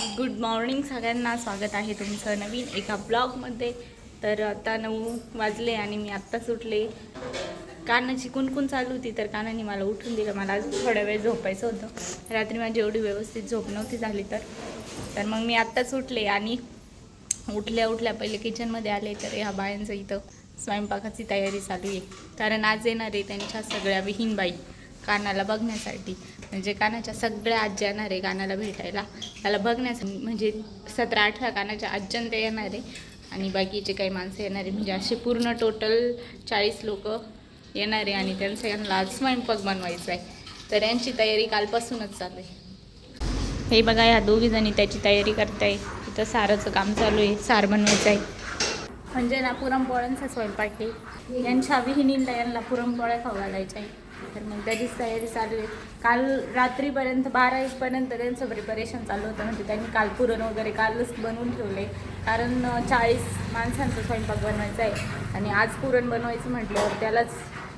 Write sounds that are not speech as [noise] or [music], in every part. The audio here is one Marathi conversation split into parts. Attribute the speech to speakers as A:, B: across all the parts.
A: गुड मॉर्निंग सगळ्यांना. स्वागत आहे तुमचं नवीन एका ब्लॉगमध्ये. तर आता नऊ वाजले आणि मी आत्ताच उठले कानाची कुणकुण चालू होती तर कानाने मला उठून दिलं. मला आज थोडा वेळ झोपायचं होतं. रात्री माझी एवढी व्यवस्थित झोप नव्हती झाली तर. तर मग मी आत्ताच उठले आणि उठल्या उठल्या पहिले किचनमध्ये आले तर ह्या बायांचं इथं स्वयंपाकाची तयारी चालू आहे. कारण आज येणार आहे त्यांच्या सगळ्या विहीनबाई कानाला बघण्यासाठी. म्हणजे कानाच्या सगळ्या आज्या येणार आहे कानाला भेटायला. त्याला बघण्यासाठी म्हणजे सतरा अठरा कानाच्या आज्यां ते येणार आहे. आणि बाकीचे काही माणसं येणार आहे. म्हणजे असे पूर्ण टोटल चाळीस लोक येणार आहे आणि त्यांचं यांना आज स्वयंपाक बनवायचा आहे. तर यांची तयारी कालपासूनच चालू आहे. हे बघा ह्या दोघी जणी त्याची तयारी करताय. तिथं साराचं काम चालू आहे. सार बनवायचं आहे. म्हणजे ना पुरणपोळ्यांचा स्वयंपाक आहे. यांच्या विहिणीला यांना पुरणपोळ्या खाऊ घालायच्या आहे. तर मग त्याचीच तयारी चालू आहे. काल रात्रीपर्यंत बारा एकपर्यंत त्यांचं प्रिपरेशन चालू होतं. म्हणजे त्यांनी काल पुरण वगैरे कालच बनवून ठेवले. कारण चाळीस माणसांचा स्वयंपाक बनवायचा आहे. आणि आज पुरण बनवायचं म्हटल्यावर त्यालाच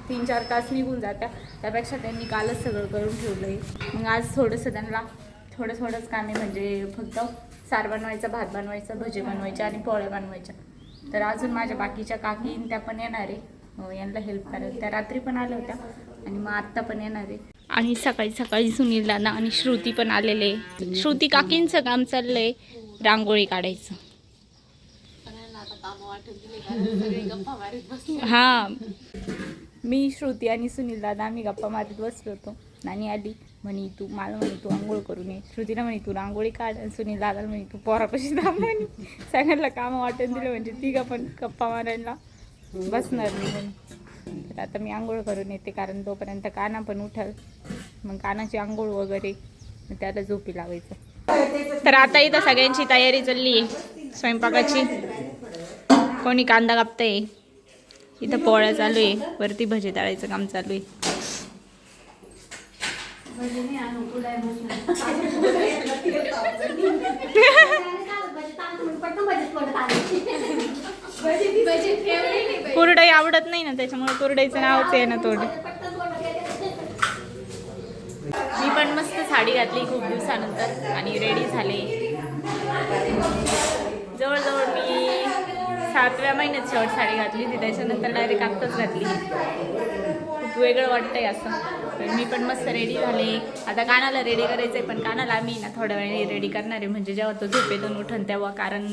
A: तीन चार तास निघून जात्या त्यापेक्षा त्यांनी कालच सगळं करून ठेवलं आहे मग आज थोडंसं त्यांना थोडं थोडंच काम आहे. म्हणजे फक्त सार बनवायचा भात बनवायचा भजी बनवायच्या आणि पोळ्या बनवायच्या. तर अजून माझ्या बाकीच्या काकी त्या पण येणार आहे. हो, यांना हेल्प करायला. त्या रात्री पण आल्या होत्या. आणि मग आत्ता पण येणार आहे. आणि सकाळी सकाळी सुनील दादा आणि श्रुती पण आलेले. श्रुती काकींचं काम चाललंय रांगोळी काढायचं. हा. मी श्रुती आणि सुनील दादा आम्ही गप्पा मारत बसलो होतो. नानी आली म्हणे तू मला म्हणे तू आंघोळ करून ये. श्रुतीला म्हणे तू रांगोळी काढ. आणि सुनील दादाला म्हणे तू पोरापाशी थांब. म्हणे. सगळ्यांना कामं वाटून दिलं म्हणजे ती पण गप्पा मारायला बसणार नाही म्हणून तर आता मी आंघोळ करून येते कारण तोपर्यंत काना पण उठल. मग कानाची आंघोळ वगैरे त्याला झोपी लावायचं. तर आता इथं सगळ्यांची तयारी चालली आहे स्वयंपाकाची. कोणी कांदा कापतंय? इथं पोळ्या चालू आहे वरती भजे तळायचं काम चालू आहे. कुरडई आवडत नाही ना त्याच्यामुळे कुरडईचं नावच आहे ना तोडे. मी पण मस्त साडी घातली खूप दिवसानंतर आणि रेडी झाले. जवळजवळ मी सातव्या महिन्यात शेवट साडी घातली ती त्याच्यानंतर डायरेक्ट आत्ताच घातली. खूप वेगळं वाटतंय असं. तर मी पण मस्त रेडी झाले. आता कानाला रेडी करायचं आहे पण कानाला आम्ही ना थोड्या वेळाने रेडी करणार आहे. म्हणजे जेव्हा तो झोपेतून उठन तेव्हा कारण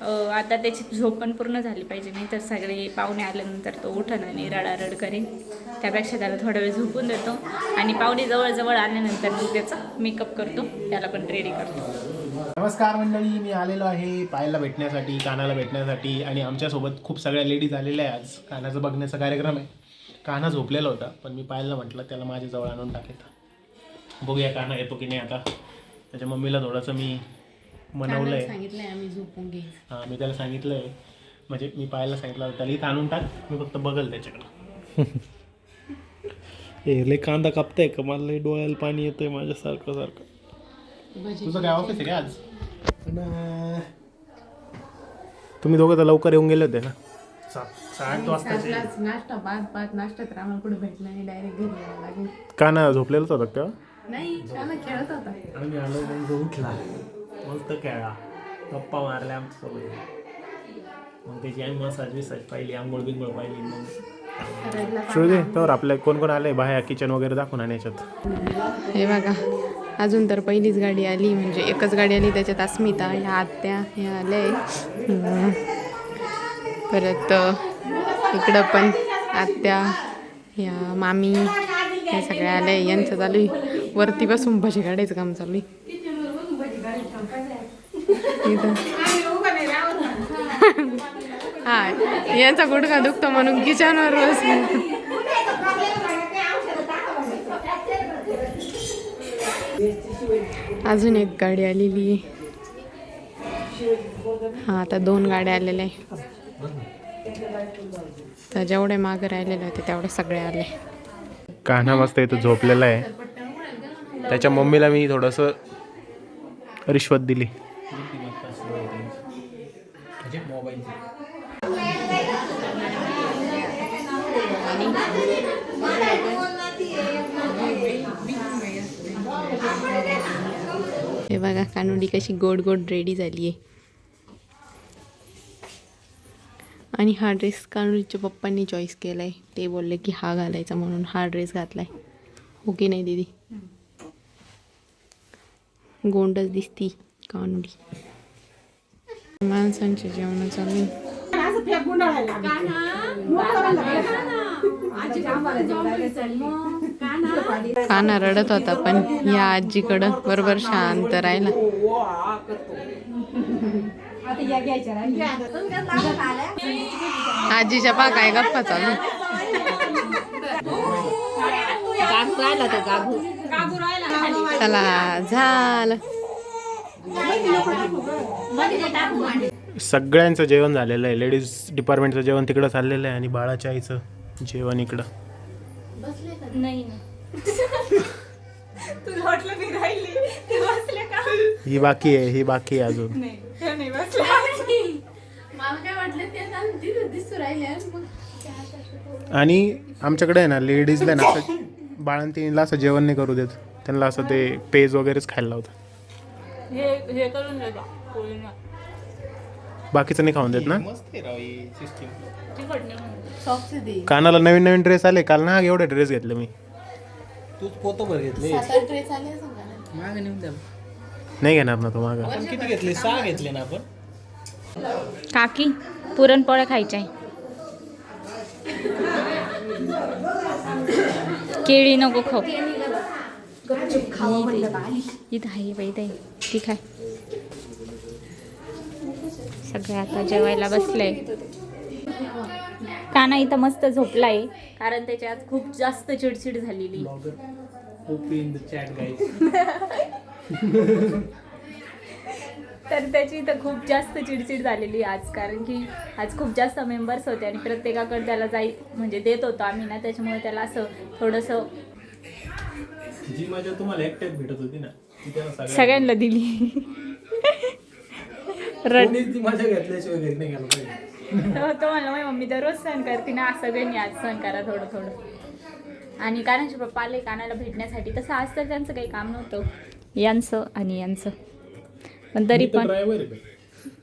A: आता त्याची झोप पण पूर्ण झाली पाहिजे नाही तर सगळे पाहुणे आल्यानंतर तो उठन आणि रडारड करेन. त्यापेक्षा त्याला थोडा वेळ झोपून देतो आणि पाहुणे जवळजवळ आल्यानंतर मी त्याचा मेकअप करतो त्याला पण रेडी करतो.
B: नमस्कार मंडळी मी आलेलो आहे पायाला भेटण्यासाठी कानाला भेटण्यासाठी आणि आमच्यासोबत खूप सगळ्या लेडीज आलेल्या आहे आज. कानाचं बघण्याचा कार्यक्रम आहे. काना झोपलेला होता पण मी पायाला म्हटलं त्याला माझ्याजवळ आणून टाकेत बघूया काना येतो की नाही आता. त्याच्या मम्मीला थोडंसं मी मनवलं आहे
C: सांगितलंय आम्ही झोपून घे.
B: हां मी त्याला सांगितलं आहे म्हणजे मी पाहायला सांगितलं होतं, त्याला इथं आणून टाक मी फक्त बघल त्याच्याकडं. [laughs]
D: हे लय कांदा कापताय का? मला लय डोळ्याला पाणी येतंय माझ्यासारखं सारखं.
C: भजी
B: तुझं काय ऑफिस आहे का आज? तुम्ही दोघं तर लवकर येऊन गेले होते ना? सात सात वाजताचे.
C: सातलाच नाश्ता बाद बाद नाश्ता तर आम्हाला कुठे भेटला नाही डायरेक्ट घरी यायला लागेल.
B: काना झोपलेलंच होतं का तेव्हा?
C: नाही त्याला खेळत होता.
B: आम्ही आलो उठला. मस्त खेळला गप्पा मारल्या आमच्यासोबत. मग त्याची आम्ही मसाज बिसाज पाहिली आंघोळ बिंघोळ पाहिली मग. श्रुती तर आपल्या कोण कोण आले बाहेर किचन वगैरे दाखवून आणि याच्यात.
C: हे बघा अजून तर पहिलीच गाडी आली म्हणजे एकच गाडी आली त्याच्यात अस्मिता ह्या आत्या ह्या आले. परत इकडं पण आत्या ह्या मामी ह्या सगळ्या आल्या यांचं चालू आहे. वरती बसून भजी काढायचं काम चालू आहे. हा यांचा गुडघा दुखतो म्हणून किचनवर बसून अजून एक गाडी आलेली. हा आता दोन गाड्या आलेल्या आहे. तर जेवढे मागं राहिलेले होते तेवढे सगळे आले.
B: कान्हा मस्त इथं झोपलेला आहे. त्याच्या मम्मीला मी थोडंसं रिश्वत दिली.
C: हे बघा कानुडी कशी गोड गोड रेडी झाली आहे. आणि हा ड्रेस कानुडीच्या पप्पांनी चॉईस केला आहे ते बोलले की हा घालायचा म्हणून हा ड्रेस घातला हो की नाही दीदी? गोंडच दिसती कानुडी. माणसांचे जेवण चालू काना रडत होता पण या आजीकडं बरोबर शांत राहिला. आजीच्या पा काय गप्पा चालू. चला झालं.
B: सगळ्यांचं जेवण झालेलं आहे. लेडीज डिपार्टमेंटचं जेवण तिकडं चाललेलं आहे आणि बाळाच्या आईचं जेवण इकडं.
A: नाही ना तुला वाटलं मी राहिली. ते बसले का?
B: ही बाकी आहे ही बाकी आहे अजून.
A: नाही ते नाही बसले.
B: आणि आमच्याकडे आहे ना लेडीजला ना असं बाळंतीला असं जेवण नाही करू देत. त्यांना असं ते पेज वगैरेच खायला लावतात.
A: हे हे करून देतो पोळीनं.
B: बाकीचं नाही खाऊन देत ना?
A: तिखट नाही
B: कानाला नवीन नवीन ड्रेस आले. काल ना एवढे ड्रेस घेतले मी.
D: तूच पोतं भर घेतले.
B: नाही? घेणार ना तो मागं.
D: आपण किती घेतले? सहा घेतले ना आपण.
A: काकी पुरणपोळ्या खायच्या आहे. [laughs] केळी नको खाऊ. इथं आहे बाई. ताई ठीक आहे सगळे आता जेवायला बसले काना इथं मस्त झोपलाय. कारण त्याच्यात खूप जास्त चिडचिड झालेली. [laughs] तर त्याची इथं खूप जास्त चिडचिड झालेली आज कारण की आज खूप जास्त मेंबर्स होते आणि प्रत्येकाकडे त्याला जाई म्हणजे देत होतो आम्ही ना त्याच्यामुळे त्याला असं थोडंसं
D: जी मजा तुम्हाला एकट्यात भेटत होती ना ती त्याला सगळ्या
A: सगळ्यांना दिली. रड
D: कोणीच ती मजा घेतल्याशिवाय घरी नाही गेला पाहिजे.
A: तो म्हणला माझी मम्मी दररोज सहन करते ना आज सगळ्यांनी आज सहन करा थोडं थोडं. आणि कानाचे पप्पा आले कानाला भेटण्यासाठी तसं आज तर त्यांचं काही काम नव्हतं. यांचं आणि यांचं. पण तरी पण.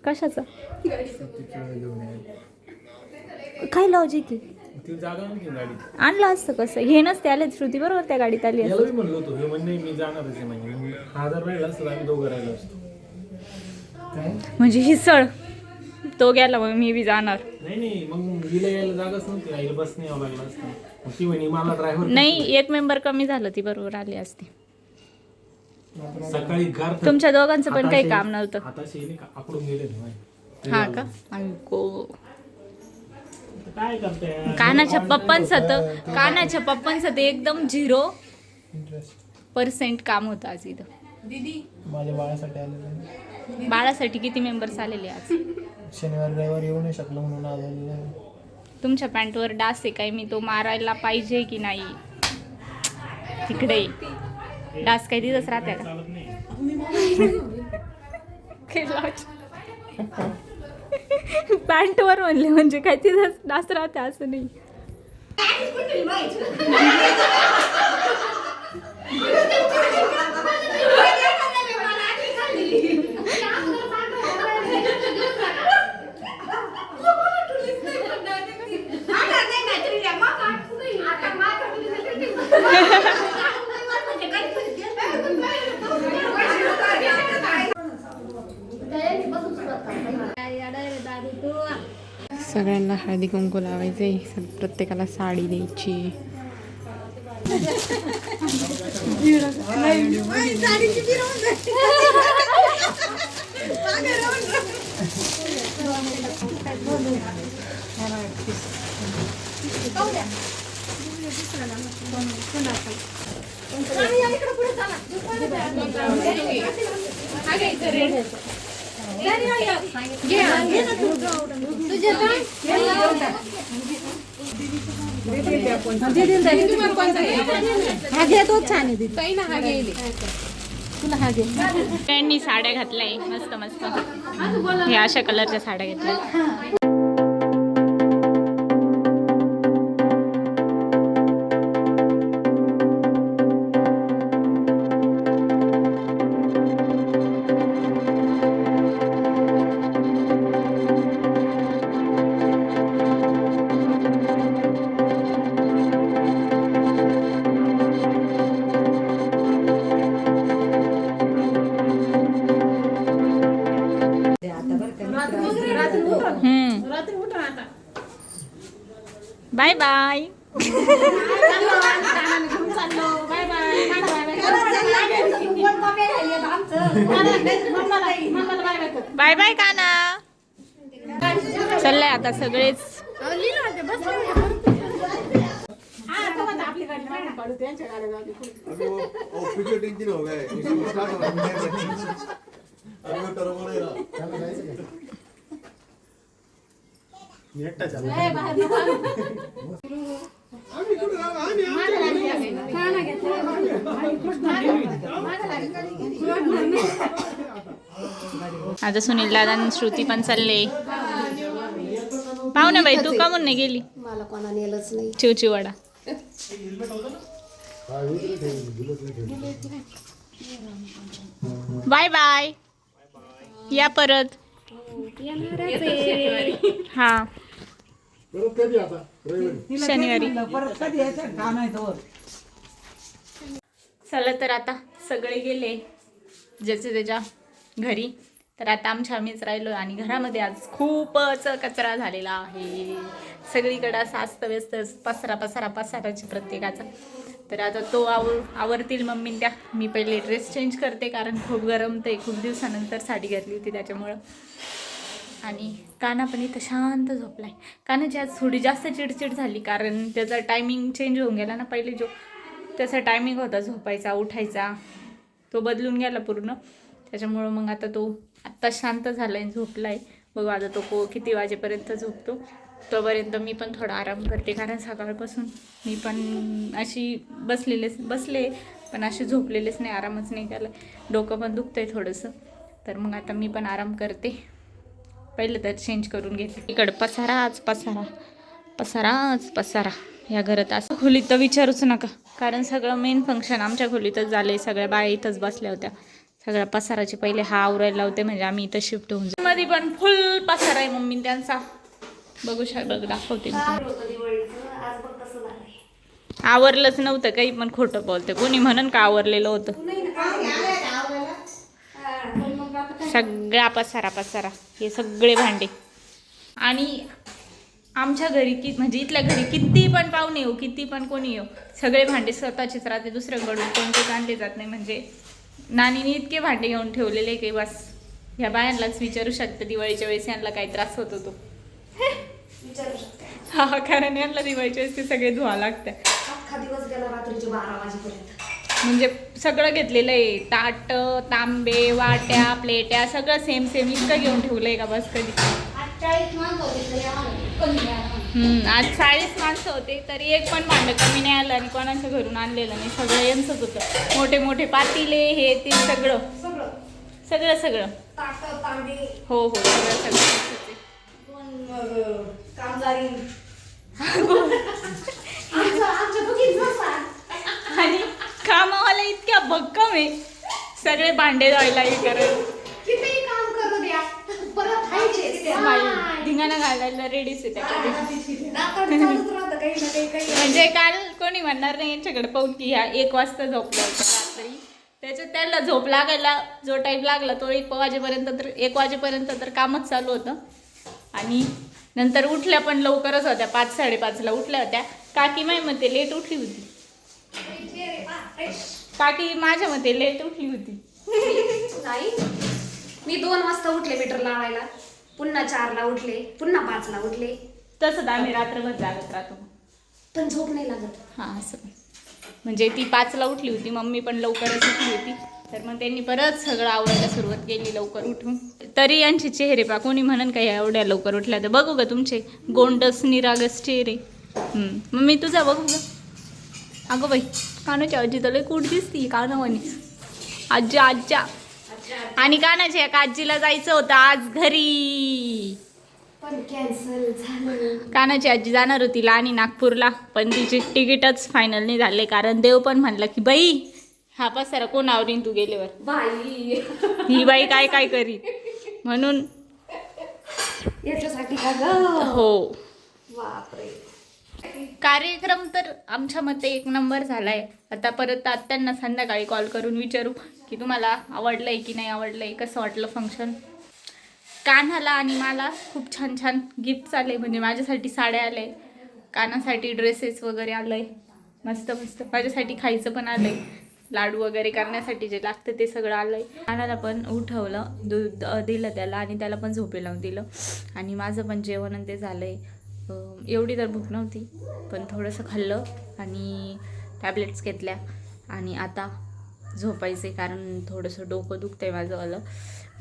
A: कशाचं? काय लॉजिक आहे? आणलं असतं कसं? हे नसते आले श्रुती बरोबर त्या गाडीत आली
D: म्हणजे हा
A: हिसळ तो गेला मग मी बी जाणार.
D: नाही
A: एक मेंबर कमी झालं ती बरोबर आली असती.
D: सकाळी गार थंड-
A: तुमच्या दोघांचं पण काही
D: हाताशी-
A: काम नव्हतं.
D: हाताशी नाही का आकडून गेले माहिती.
A: हा का? अगो
D: तर काय करते
A: कानाच्या पप्पांचं तर कानाच्या पप्पांचं ते एकदम झिरो पर्सेंट काम होतं आज इथं.
B: माझ्या बाळासाठी आलेलं
A: बाळासाठी किती मेंबर्स आलेले आज?
B: शनिवार रविवार येऊ नाही शकलो म्हणून आलेलं आहे.
A: तुमच्या पॅन्टवर डास आहे काय? मी तो मारायला पाहिजे की नाही? तिकडे डास काही दिवस राहते का?
D: चालत
A: पॅन्टवर म्हणले म्हणजे काय तिथं डास राहते असं नाही.
C: सगळ्यांना हळदी कुंकू लावायचे सग- प्रत्येकाला साडी द्यायची.
A: त्यांनी साड्या घातल्या मस्त मस्त. या अशा कलरच्या साड्या घेतल्या चाललंय आता सगळेच.
E: हो
B: चालला
A: आता सुनील दादा श्रुती पण चालले. पाहू ना बाई तू का म्हणून नाही गेली.
F: मला कोणा नेलंच नाही.
A: चिवचिवाडा बाय बाय. या परत. हा. शनिवारी. चला तर आता सगळे गेले ज्याचे त्याच्या घरी. तर आता आमच्या आम्हीच राहिलो आणि घरामध्ये आज खूपच कचरा झालेला आहे. सगळीकडे असा अस्तव्यस्त पसरा पसरा पसाराची प्रत्येकाचा. तर आता तो आवर आवरतील मम्मीन त्या. मी पहिले ड्रेस चेंज करते कारण खूप गरम ते खूप दिवसानंतर साडी घातली होती त्याच्यामुळं. आणि काना पण इथं शांत झोपलाय. कानाची आज थोडी जास्त चिडचिड झाली कारण त्याचा टायमिंग चेंज होऊन गेला ना पहिले जो. त्याचा टायमिंग होता झोपायचा उठायचा. तो बदलून गेला पूर्ण. त्याच्यामुळं मग आता तो आत्ता शांत झाला आहे झोपला आहे बघू आता तो को किती वाजेपर्यंत झोपतो. तोपर्यंत मी पण थोडा आराम करते कारण सकाळपासून मी पण अशी बसलेलेच बसले पण असे झोपलेलेच नाही आरामच नाही केला. डोकं पण दुखतं आहे थोडंसं. तर मग आता मी पण आराम करते. पहिलं तर चेंज करून घेते. इकडं पसाराच पसारा. पसाराच पसारा. या घरात असं खोलीत तर विचारूच नका. कारण सगळं मेन फंक्शन आमच्या खोलीतच झाले सगळ्या बाया इथंच बसल्या होत्या. सगळ्या पसाराचे पहिले हा आवरायला लावते म्हणजे आम्ही इथं शिफ्ट होऊन जाऊ. मध्ये पण फुल पसारा आहे मम्मी त्यांचा. बघू शक बघ दाखवते आवरलंच नव्हतं काही पण खोटं बोलते. कोणी म्हणन का आवरलेलं होतं? सगळा पसारा पसारा. हे सगळे भांडे. आणि आमच्या घरी कि म्हणजे इथल्या घरी किती पण पाहुणे येऊ किती पण कोणी येऊ सगळे भांडे स्वतःचेच राहते. दुसऱ्याकडून कोणतेच आणले जात नाही. म्हणजे नानीने इतके भांडे घेऊन ठेवलेले की बस. ह्या बायांनाच विचारू शकते दिवाळीच्या वेळेस यांना काही त्रास होत होतो हा कारण यांना दिवाळीच्या वेळेस ते सगळे धुवा लागते
F: अख्खा दिवस गेला रात्रीचे बारा वाजेपर्यंत.
A: म्हणजे सगळं घेतलेलं आहे. ताट तांबे वाट्या प्लेट्या सगळं सेम सेम इतकं घेऊन ठेवलंय का बस कधी? आज चाळीस माणसं होते तरी एक पण भांडं कमी नाही आलं आणि कोणाच्या घरून आणलेलं नाही. सगळं यांचंच होतं. मोठे मोठे पातीले हे ते सगळं.
F: सगळं
A: सगळं. हो हो सगळं सगळं. आणि कामावाला इतक्या भक्कम आहे. सगळे भांडे धुवायला हे करायला
F: कितीही काम करू द्या परत खायचे
A: धिंगाणा घालायला रेडीच आहे त्याच्याकडे म्हणजे काल कोणी म्हणणार नाही यांच्याकडे पाहून की ह्या एक वाजता झोपल्या होत्या रात्री. त्याच्यात त्याला झोप लागायला जो टाईम लागला तो एक वाजेपर्यंत तर एक वाजेपर्यंत तर कामच चालू होतं. आणि नंतर उठल्या पण लवकरच होत्या पाच साडेपाचला उठल्या होत्या. काकी माय मते लेट उठली होती. काकी माझ्या मते लेट उठली होती. [laughs]
F: नाही मी दोन वाजता उठले मीटर लावायला. पुन्हा चारला उठले पुन्हा पाचला उठले.
A: तसंच आम्ही रात्रभर जागत राहतो.
F: पण झोप नाही लागत.
A: हां असं. म्हणजे ती पाचला उठली होती मम्मी पण लवकरच उठली होती. तर मग त्यांनी परत सगळं आवडायला सुरुवात केली लवकर उठून. तरी यांचे चेहरे पा कोणी म्हणन का या एवढ्या लवकर उठल्या तर बघू का तुमचे गोंडस निरागस चेहरे. मम्मी तुझा बघू का अगं बाई कानाची आजी तर कुठ दिसती कानावानी. आजी आज्या. आणि कानाच्या एका आजीला जायचं होतं आज घरी.
F: पण कॅन्सल झालं.
A: कानाची आजी जाणार होती लानी नागपूरला पण तिची तिकीटच फायनल नाही झाले कारण देव पण म्हणला की बाई हा पसारा कोण आवरीन तू गेल्यावर?
F: बाई.
A: ही बाई काय काय करी? म्हणून
F: याच्यासाठी का ग?
A: हो.
F: बापरे.
A: कार्यक्रम तर आमच्या मते एक नंबर झालाय. आता परत त्यांना संध्याकाळी कॉल करून विचारू की तुम्हाला आवडलंय की नाही आवडलंय कसं वाटलं फंक्शन कान्हाला आणि मला खूप छान छान गिफ्ट्स आले म्हणजे माझ्यासाठी साड्या आल्या कानासाठी ड्रेसेस वगैरे आलंय मस्त मस्त. माझ्यासाठी खायचं पण आलंय लाडू वगैरे करण्यासाठी जे लागतं ते सगळं आलंय. कानाला पण उठवलं दूध दिलं त्याला आणि त्याला पण झोपे लावून दिलं. आणि माझं पण जेवण ते झालंय. आहे एवढी तर भूक नव्हती पण थोडंसं खाल्लं आणि टॅबलेट्स घेतल्या आणि आता झोपायचे कारण थोडंसं डोकं दुखतंय माझं आलं.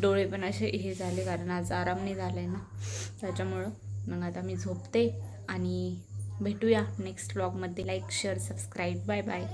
A: डोळे पण असे हे झाले कारण आज आराम नाही झाला आहे ना त्याच्यामुळं मग आता मी झोपते आणि भेटूया नेक्स्ट ब्लॉगमध्ये like share subscribe bye bye